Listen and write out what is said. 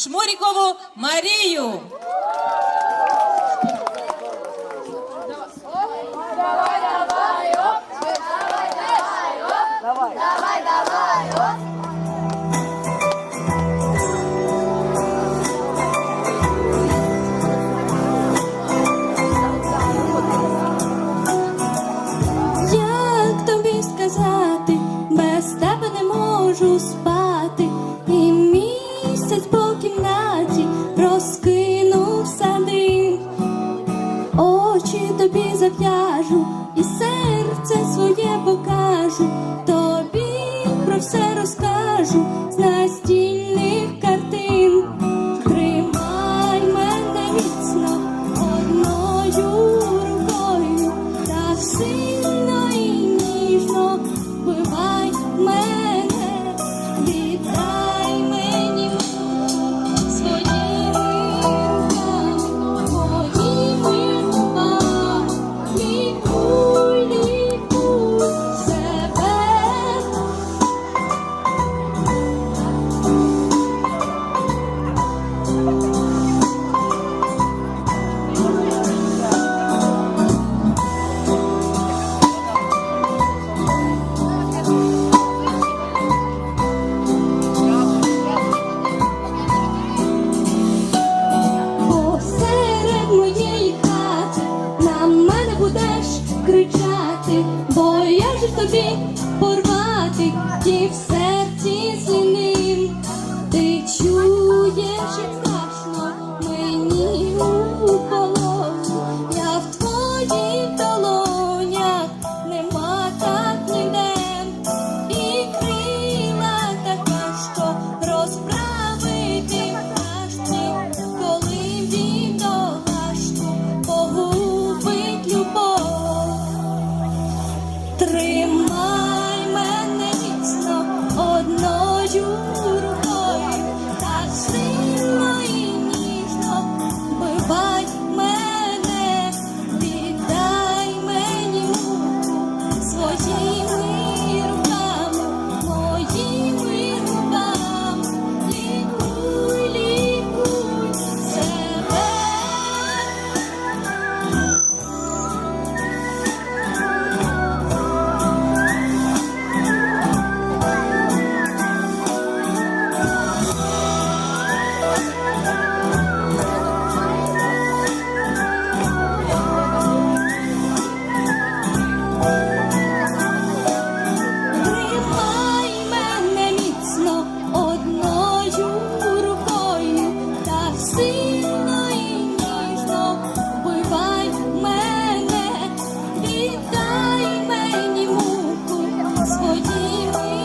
Шмурікову Марію. тобі зав'яжу, і серце своє покажу, тобі про все розкажу. Хочеш тобі порвати ті в серці синим, ти чуєш, як страшно мені у полоні, я в твоїх долонях нема так ніде, і крила така, що розправити важкі, коли він до гашку погубить любов. Три you.